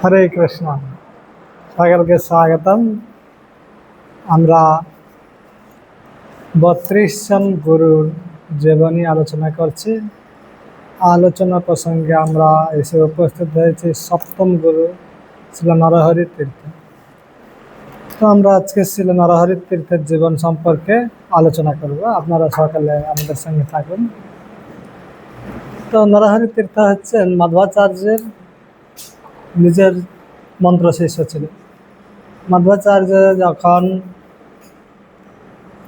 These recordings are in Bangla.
হরে কৃষ্ণ। সকলকে স্বাগতম। আমরা বত্রিশ জন গুরুর জীবনী আলোচনা করছি। আলোচনা প্রসঙ্গে আমরা এসে উপস্থিত হয়েছি সপ্তম গুরু ছিল নরহরি তীর্থ। তো আমরা আজকে ছিল নরহরি তীর্থের জীবন সম্পর্কে আলোচনা করব। আপনারা সকালে আমাদের সঙ্গে থাকুন। তো নরহরি তীর্থ হচ্ছেন মাধবাচার্যের নিজের মন্ত্র শিষ্য ছিল মাধ্বাচার্য যখন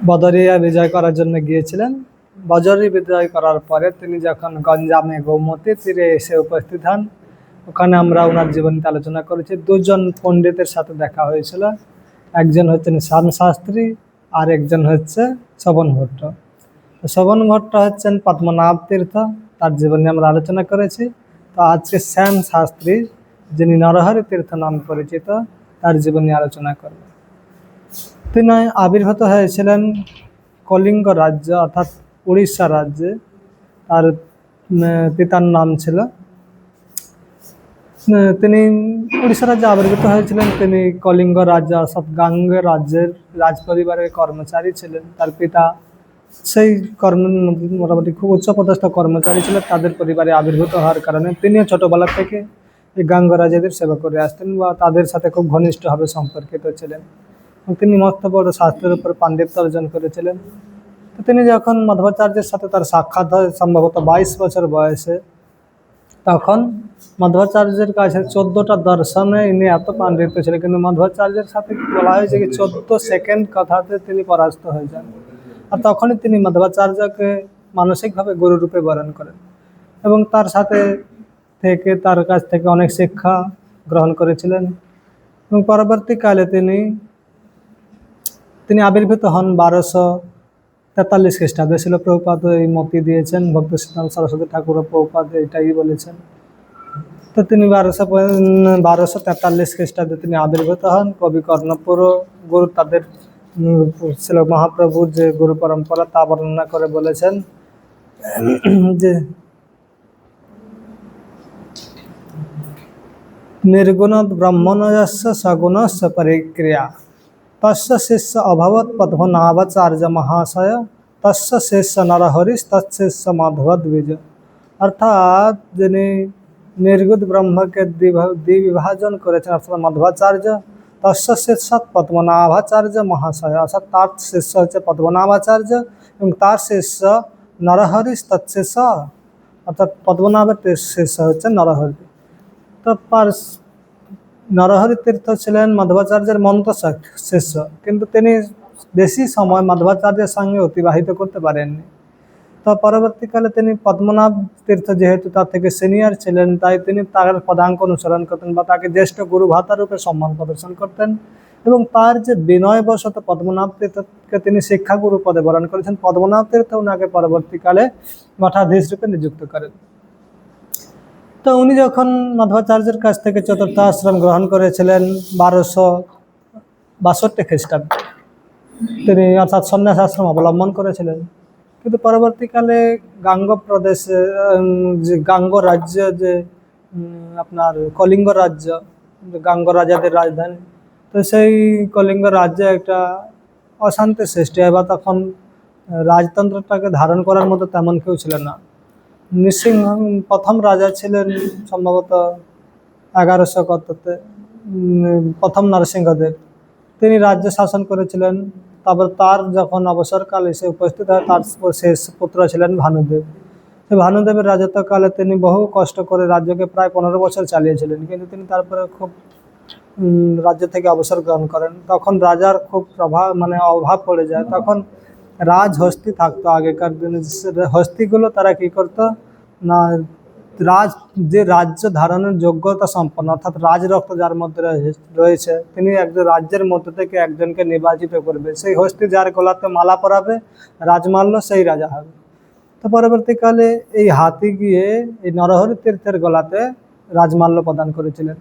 বদরিয়া বিজয় করার জন্য গিয়েছিলেন বজরি বিজয় করার পরে তিনি যখন গঞ্জামে গৌমতী তীরে এসে উপস্থিত হন, ওখানে আমরা ওনার জীবনীতে আলোচনা করেছি। দুজন পণ্ডিতের সাথে দেখা হয়েছিল। একজন হচ্ছেন শ্যাম শাস্ত্রী, আর একজন হচ্ছে শবন ভট্ট। তো শবন ভট্ট হচ্ছেন পদ্মনাভ তীর্থ, তার জীবনী আমরা আলোচনা করেছি। তো আজকে শ্যাম শাস্ত্রী যিনি নরহরি তীর্থ নাম পরিচিত, তার জীবনী আলোচনা করব। তিনি আবির্ভূত হয়েছিলেন কলিঙ্গ রাজ্য, অর্থাৎ উড়িষ্যা রাজ্যে। তার পিতার নাম ছিল। তিনি উড়িষ্যা রাজ্যে আবির্ভূত হয়েছিলেন। তিনি কলিঙ্গ রাজ্য, অর্থাৎ গাঙ্গ রাজ্যের রাজ পরিবারের কর্মচারী ছিলেন। তার পিতা সেই কর্ম, মোটামুটি খুব উচ্চপদস্থ কর্মচারী ছিলেন। তাদের পরিবারে আবির্ভূত হওয়ার কারণে তিনিও ছোটবেলা থেকে গাঙ্গরাজাদের সেবা করে আসতেন বা তাদের সাথে খুব ঘনিষ্ঠভাবে সম্পর্কিত ছিলেন। তিনি মস্ত বড় শাস্ত্রের উপর পাণ্ডিত্য অর্জন করেছিলেন। তো তিনি যখন মাধবাচার্যের সাথে তার সাক্ষাৎ হয়, সম্ভবত বাইশ বছর বয়সে, তখন মাধবাচার্যের কাছে চোদ্দোটা দর্শনে ইনি এত পাণ্ডিত্য ছিলেন, কিন্তু মাধবাচার্যের সাথে বলা হয়েছে কি চোদ্দ সেকেন্ড কথাতে তিনি পরাস্ত হয়ে যান। আর তখনই তিনি মাধবাচার্যকে মানসিকভাবে গুরুরূপে বরণ করেন। এবং তার সাথে থেকে তার কাছ থেকে অনেক শিক্ষা গ্রহণ করেছিলেন এবং পরবর্তীকালে তিনি তিনি আবির্ভূত হন বারোশো তেতাল্লিশ খ্রিস্টাব্দে। ছিল প্রভুপাদ এই মতি দিয়েছেন ভক্ত সিদ্ধান্ত সরস্বতী ঠাকুর প্রভুপাদ এটাই বলেছেন। তো তিনি বারোশো বারোশো তেতাল্লিশ খ্রিস্টাব্দে তিনি আবির্ভূত হন। কবি কর্ণপুর গুরু তাদের, ছিল মহাপ্রভুর যে গুরু পরম্পরা তা বর্ণনা করে বলেছেন যে निर्गुण ब्रह्मणस्य सगुणस्य परिक्रिया तस्य शिष्य अभवत पद्मनाभाचार्य महाशय तस्य शिष्य नरहरिश तत्शिष्य माधव द्विज অর্থাৎ যিনি নির্গুদ ব্রহ্মকে দ্বিভা- দ্বিবিভাজন করেছেন অর্থাৎ মাধবাচার্য তস্য শিষ্য পদ্মনাভাচার্য মহাশয় অর্থাৎ তার শিষ্য হচ্ছে পদ্মনাভাচার্য এবং তার শিষ্য নরহরিশ তৎশিষ্য অর্থাৎ পদ্মনাভের শিষ্য হচ্ছে নরহরি তো পার নরহরি তীর্থ ছিলেন মাধবাচার্যের মন্ত্র শাক- শিষ্য, কিন্তু তিনি বেশি সময় মাধবাচার্যের সঙ্গে অতিবাহিত করতে পারেননি। তো পরবর্তীকালে তিনি পদ্মনাভ তীর্থ যেহেতু তার থেকে সিনিয়র ছিলেন, তাই তিনি তার পদাঙ্ক অনুসরণ করতেন বা তাকে জ্যেষ্ঠ গুরু ভাতা রূপে সম্মান প্রদর্শন করতেন এবং তার যে বিনয়বশত পদ্মনাভ তীর্থকে তিনি শিক্ষাগুরু পদে বরণ করেছেন, পদ্মনাভ তীর্থ ওনাকে পরবর্তীকালে মঠাধীশ রূপে নিযুক্ত করেন। তো উনি যখন মাধবাচার্যের কাছ থেকে চতুর্থ আশ্রম গ্রহণ করেছিলেন বারোশো বাষট্টি খ্রিস্টাব্দে, তিনি অর্থাৎ সন্ন্যাস আশ্রম অবলম্বন করেছিলেন। কিন্তু পরবর্তীকালে গাঙ্গ প্রদেশে যে গাঙ্গ রাজ্য, যে আপনার কলিঙ্গ রাজ্য গাঙ্গ রাজাদের রাজধানী, তো সেই কলিঙ্গ রাজ্যে একটা অশান্তি সৃষ্টি হয় বা তখন রাজতন্ত্রটাকে ধারণ করার মতো তেমন কেউ ছিল না। নৃসিংহ প্রথম রাজা ছিলেন সম্ভবত এগারোশো কততে প্রথম নরসিংহদেব। তিনি রাজ্য শাসন করেছিলেন, তারপর তার যখন অবসরকাল এসে উপস্থিত হয়, তার শেষ পুত্র ছিলেন ভানুদেব। ভানুদেবের রাজত্বকালে তিনি বহু কষ্ট করে রাজ্যকে প্রায় পনেরো বছর চালিয়েছিলেন, কিন্তু তিনি তারপরে খুব রাজ্য থেকে অবসর গ্রহণ করেন। তখন রাজার খুব প্রভাব মানে অভাব পড়ে যায়। তখন রাজহস্তি থাকতো আগেকার দিনে হস্তিগুলো তারা কি করতো? না, রাজ, যে রাজ্য ধারণের যোগ্যতা সম্পন্ন, অর্থাৎ রাজরক্ত যার মধ্যে রয়ে- রয়েছে, তিনি একজন রাজ্যের মধ্যে থেকে একজনকে নির্বাচিত করবে। সেই হস্তি যার গলাতে মালা পরাবে রাজমাল্য সেই রাজা হবে। তো পরবর্তীকালে এই হাতি গিয়ে এই নরহরি তীর্থের গলাতে রাজমাল্য প্রদান করেছিলেন।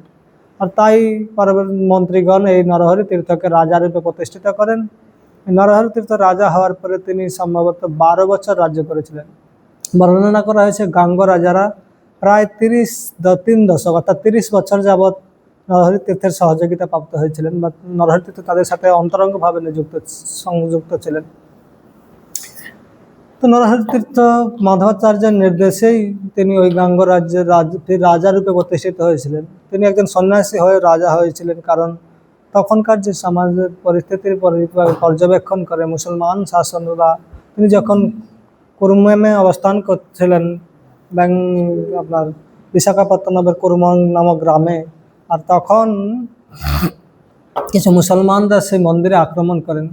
আর তাই পরবর্তী মন্ত্রীগণ এই নরহরি তীর্থকে রাজারূপে প্রতিষ্ঠিত করেন। নরহরি তীর্থ রাজা হওয়ার পরে তিনি সম্ভবত বারো বছর রাজ্য করেছিলেন। বর্ণনা করা হয়েছে গাঙ্গ রাজারা প্রায় তিরিশ তিন দশক অর্থাৎ তিরিশ বছর যাবৎ নরহরি তীর্থের সহযোগিতা প্রাপ্ত হয়েছিলেন বা নরহরি তীর্থ তাদের সাথে অন্তরঙ্গভাবে নিযুক্ত সংযুক্ত ছিলেন। তো নরহরি তীর্থ মাধবাচার্যের নির্দেশেই তিনি ওই গাঙ্গ রাজ্যের রাজ- রাজা রূপে প্রতিষ্ঠিত হয়েছিলেন। তিনি একজন সন্ন্যাসী হয়ে রাজা হয়েছিলেন কারণ তখনকার যে সমাজের পরিস্থিতির পরি- পর্যবেক্ষণ করে মুসলমান শাসনরা, তিনি যখন কুরুমেমে অবস্থান করছিলেন, ব্যাং আপনার বিশাখাপত্তনমের কুরুমং নামক গ্রামে, আর তখন কিছু মুসলমানরা সেই মন্দিরে আক্রমণ করেন।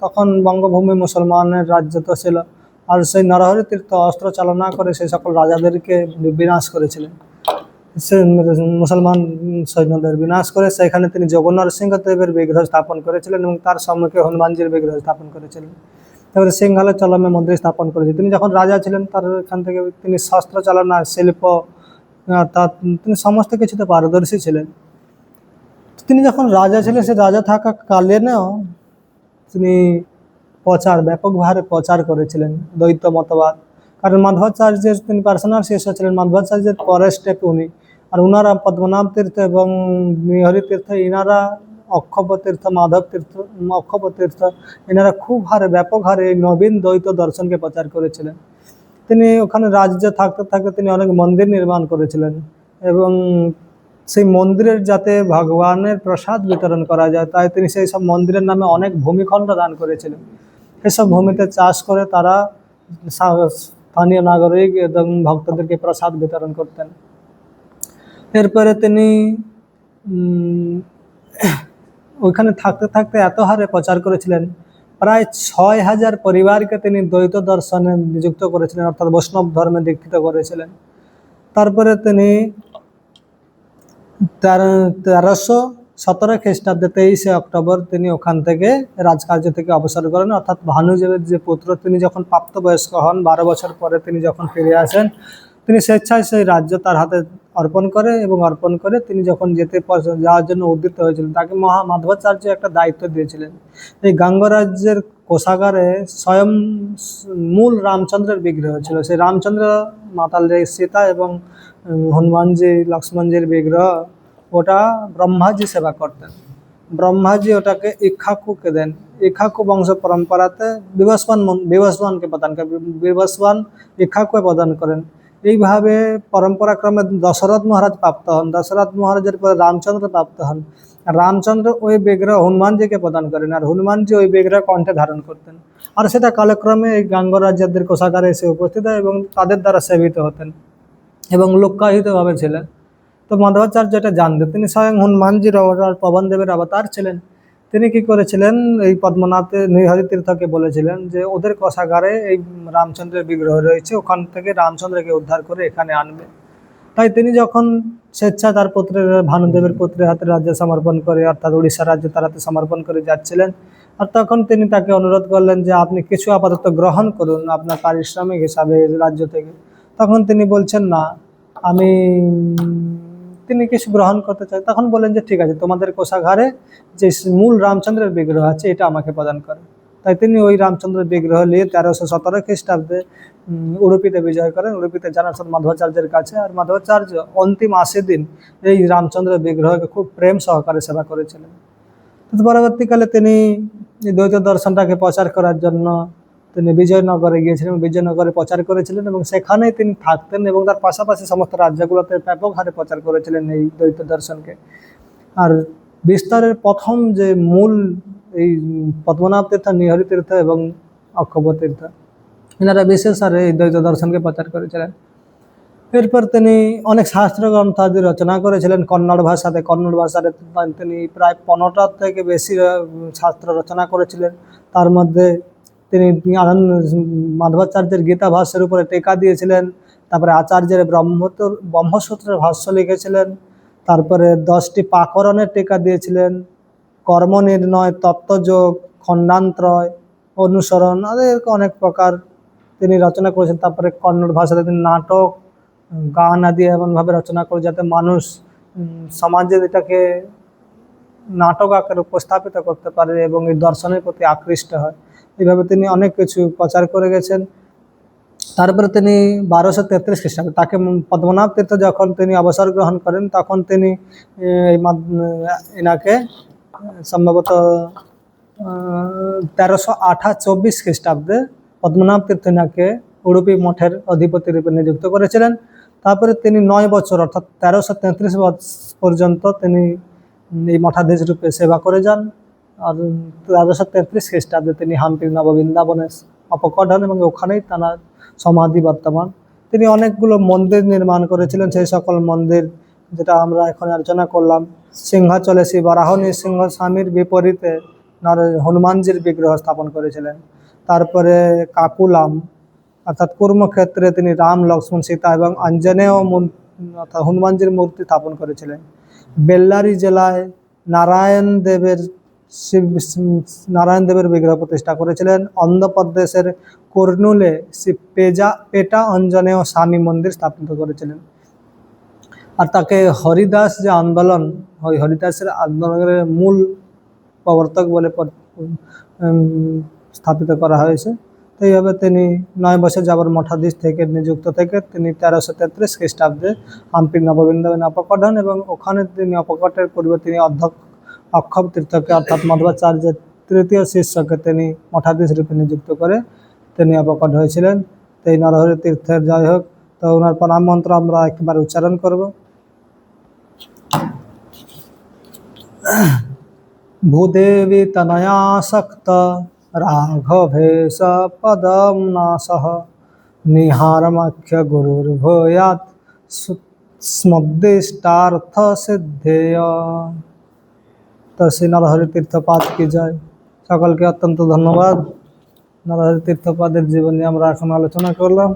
তখন বঙ্গভূমি মুসলমানের রাজ্য তো ছিল, আর সেই নরহরি তীর্থ অস্ত্র চালনা করে সেই সকল রাজাদেরকে বিনাশ করেছিলেন। মুসলমান সৈন্যদের বিনাশ করে, সেখানে তিনি জগন্নাথ সিংহ দেবের বিগ্রহ স্থাপন করেছিলেন এবং তার সম্মুখে হনুমানজির বিগ্রহ স্থাপন করেছিলেন। তারপরে সিংহালে চলমে মন্দির স্থাপন করেছিলেন। তিনি যখন রাজা ছিলেন, তার এখান থেকে তিনি শস্ত্র চালনা, শিল্প তা তিনি সমস্ত কিছুতে পারদর্শী ছিলেন। তিনি যখন রাজা ছিলেন, সে রাজা থাকা কালেও তিনি প্রচার ব্যাপকভাবে প্রচার করেছিলেন, দ্বৈত মতবাদ। কারণ মাধবাচার্যের তিনি পার্সোনাল শিষ্য ছিলেন মাধবাচার্যের পরের স্টেপ উনি। আর উনারা পদ্মনাভ তীর্থ এবং হরি তীর্থ এনারা অক্ষব তীর্থ, মাধব তীর্থ অক্ষব তীর্থ এনারা খুব হারে, ব্যাপক হারে নবীন দ্বৈত দর্শনকে প্রচার করেছিলেন। তিনি ওখানে রাজ্যে থাকতে থাকতে তিনি অনেক মন্দির নির্মাণ করেছিলেন এবং সেই মন্দিরের যাতে ভগবানের প্রসাদ বিতরণ করা যায়, তাই তিনি সেই সব মন্দিরের নামে অনেক ভূমিখণ্ড দান করেছিলেন। সেসব ভূমিতে চাষ করে তারা স্থানীয় নাগরিক এবং ভক্তদেরকে প্রসাদ বিতরণ করতেন। এরপরে তিনি ওইখানে থাকতে থাকতে এত হারে প্রচার করেছিলেন। প্রায় ছয় হাজার পরিবারকে তিনি দ্বৈত দর্শনে নিযুক্ত করেছিলেন, অর্থাৎ বৈষ্ণব ধর্মে দীক্ষিত করেছিলেন। তারপরে তিনি তেরো- তেরোশো সতেরো খ্রিস্টাব্দে তেইশে অক্টোবর তিনি ওখান থেকে রাজকার্য থেকে অবসর করেন, অর্থাৎ ভানুদেবের যে পুত্র, তিনি যখন প্রাপ্তবয়স্ক হন, বারো বছর পরে তিনি যখন ফিরে আসেন, তিনি স্বেচ্ছায় সেই রাজ্য তার হাতে অর্পণ করে এবং অর্পণ করে তিনি যখন যেতে যাওয়ার জন্য উদ্যত হয়েছিলেন, তাকে মহা মাধবাচার্য একটা দায়িত্ব দিয়েছিলেন। এই গাঙ্গরাজ্যের কোষাগারে স্বয়ং মূল রামচন্দ্রের বিগ্রহ ছিল। সেই রামচন্দ্র মাতাল যে সীতা এবং হনুমানজি, লক্ষ্মণজির বিগ্রহ, ওটা ব্রহ্মাজি সেবা করতেন। ব্রহ্মাজি ওটাকে ইক্ষাকুকে দেন। ইক্ষাকু বংশ পরম্পরাতে বিবস্বান মন- বিবস্বানকে প্রদান করেন। বিবস্বান ইক্ষাকুকে প্রদান করেন। এইভাবে পরম্পরাক্রমে দশরথ মহারাজ প্রাপ্ত হন। দশরথ মহারাজের পরে রামচন্দ্র প্রাপ্ত হন। রামচন্দ্র ওই বিগ্রহ হনুমানজিকে প্রদান করেন আর হনুমানজি ওই বিগ্রহ কণ্ঠে ধারণ করতেন। আর সেটা কালক্রমে এই গাঙ্গ রাজ্যদের কোষাগারে এসে উপস্থিত হয় এবং তাদের দ্বারা সেবিত হতেন এবং লোকায়িতভাবে ছিলেন। তো মাধবাচার্য এটা জানতেন। তিনি স্বয়ং হনুমানজির পবনদেবের অবতার ছিলেন। তিনি কি করেছিলেন? এই পদ্মনাথে নৈহরি তীর্থকে বলেছিলেন যে, ওদের কষাগারে এই রামচন্দ্রের বিগ্রহ রয়েছে। ওখান থেকে রামচন্দ্রকে উদ্ধার করে এখানে আনবে। তাই তিনি যখন স্বেচ্ছা তার পুত্রের, ভানুদেবের পুত্রের হাতে রাজ্য সমর্পণ করে, অর্থাৎ উড়িষ্যা রাজ্য তার হাতে সমর্পণ করে যাচ্ছিলেন, আর তখন তিনি তাকে অনুরোধ করলেন যে, আপনি কিছু আপাতত গ্রহণ করুন আপনার পারিশ্রমিক হিসাবে রাজ্য থেকে। তখন তিনি বলছেন, না, আমি তিনি কিছু গ্রহণ করতে চাই তখন বলেন যে ঠিক আছে, তোমাদের কোষাগারে যে মূল রামচন্দ্রের বিগ্রহ আছে, এটা আমাকে প্রদান করে। তাই তিনি ওই রামচন্দ্রের বিগ্রহ নিয়ে তেরোশো সতেরো খ্রিস্টাব্দে উডুপিতে বিজয় করেন। উডুপিতে জানার মাধবাচার্যের কাছে, আর মাধবাচার্য অন্তিম আশি দিন এই রামচন্দ্রের বিগ্রহকে খুব প্রেম সহকারে সেবা করেছিলেন। পরবর্তীকালে তিনি দ্বৈত দর্শনটাকে প্রচার করার জন্য তিনি বিজয়নগরে গিয়েছিলেন বিজয়নগরে প্রচার করেছিলেন এবং সেখানেই তিনি থাকতেন এবং তার পাশাপাশি সমস্ত রাজ্যগুলোতে ব্যাপক হারে প্রচার করেছিলেন এই দ্বৈত দর্শনকে। আর বিস্তারের প্রথম যে মূল এই পদ্মনাভ তীর্থ, নিহরি তীর্থ এবং অক্ষব তীর্থ, এনারা বিশেষ হারে এই দ্বৈত দর্শনকে প্রচার করেছিলেন। এরপর তিনি অনেক শাস্ত্র গ্রন্থাদি রচনা করেছিলেন কন্নড় ভাষাতে। কন্নড় ভাষাতে তিনি প্রায় পনেরোটার থেকে বেশি শাস্ত্র রচনা করেছিলেন। তার মধ্যে তিনি আনন্দ মাধবাচার্যের গীতা ভাষ্যের উপরে টেকা দিয়েছিলেন, তারপরে আচার্যের ব্রহ্মতর ব্রহ্মসূত্রের ভাষ্য লিখেছিলেন, তারপরে দশটি পাকরণের টেকা দিয়েছিলেন, কর্ম নির্ণয়, তত্ত্বযোগ, খণ্ডান্ত্রয়, অনুসরণ এরকম অনেক প্রকার তিনি রচনা করেছেন, তারপরে কন্নড় ভাষাতে তিনি নাটক, গান আদি এমনভাবে রচনা করে যাতে মানুষ সমাজে এটাকে নাটক আকারে উপস্থাপিত করতে পারে এবং এই দর্শনের প্রতি আকৃষ্ট হয়। এইভাবে তিনি অনেক কিছু প্রচার করে গেছেন। তারপরে তিনি বারোশো তেত্রিশ খ্রিস্টাব্দে তাকে পদ্মনাভ তীর্থ যখন তিনি অবসর গ্রহণ করেন, তখন তিনি এনাকে সম্ভবত তেরোশো আঠা চব্বিশ খ্রিস্টাব্দে পদ্মনাভ তীর্থ এনাকে উডুপি মঠের অধিপতি রূপে নিযুক্ত করেছিলেন। তারপরে তিনি নয় বছর, অর্থাৎ তেরোশো তেত্রিশ পর্যন্ত তিনি এই মঠাধীশ রূপে সেবা করে যান, আর তেরোশো তেত্রিশ খ্রিস্টাব্দে তিনি হাম্পির নববৃন্দাবনে অপকট হন এবং ওখানেই তাঁর সমাধি বর্তমান। তিনি অনেকগুলো মন্দির নির্মাণ করেছিলেন, সেই সকল মন্দির যেটা আমরা এখন আলোচনা করলাম। সিংহাচলে শ্রী বরাহ নৃসিংহ স্বামীর বিপরীতে হনুমানজির বিগ্রহ স্থাপন করেছিলেন। তারপরে কাকুলাম, অর্থাৎ কর্মক্ষেত্রে তিনি রাম, লক্ষ্মণ, সীতা এবং আঞ্জনেয় অর্থাৎ হনুমানজির মূর্তি স্থাপন করেছিলেন। বেল্লারি জেলায় নারায়ণ দেবের শিব, নারায়ণ দেবের বিগ্রহ প্রতিষ্ঠা করেছিলেন। অন্ধ্রপ্রদেশের কর্নুলে পেজা, পেটা অঞ্জনেয় স্বামী মন্দির স্থাপিত করেছিলেন। আর তাকে হরিদাস যে আন্দোলন হরিদাসের আন্দোলনের মূল প্রবর্তক বলে স্থাপিত করা হয়েছে। তো এইভাবে তিনি নয় বছর যাবার মঠাধীশ থেকে নিযুক্ত থেকে তিনি তেরোশো তেত্রিশ খ্রিস্টাব্দে হাম্পির নববৃন্দাবনে অপকট হন এবং ওখানে তিনি অপকটের পূর্বে তিনি অধ্যক্ষ, অক্ষব তীর্থকে অর্থাৎ মধ্বাচার্যের তৃতীয় শিষ্যকে তিনি মঠাধীশ রূপে নিযুক্ত করে তিনি অপকট হয়েছিলেন। তো এই নরহরি তীর্থের যাই হোক। তো ওনার প্রণাম মন্ত্র আমরা একবার উচ্চারণ করব। ভূদেবী তনয়াসক্ত রাঘভেশ পদম নাশः নিহারমাখ্য গুরুর্ভূয়াৎ স্মদ্দিষ্টার্থ সিদ্ধেয় তো শ্রী নরহরি তীর্থপাদ কি জয় সকলকে অত্যন্ত ধন্যবাদ। নরহরি তীর্থপাদের জীবনী আমরা এখন আলোচনা করলাম।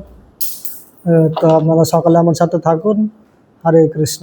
তো আপনারা সকলে আমার সাথে থাকুন। হরে কৃষ্ণ।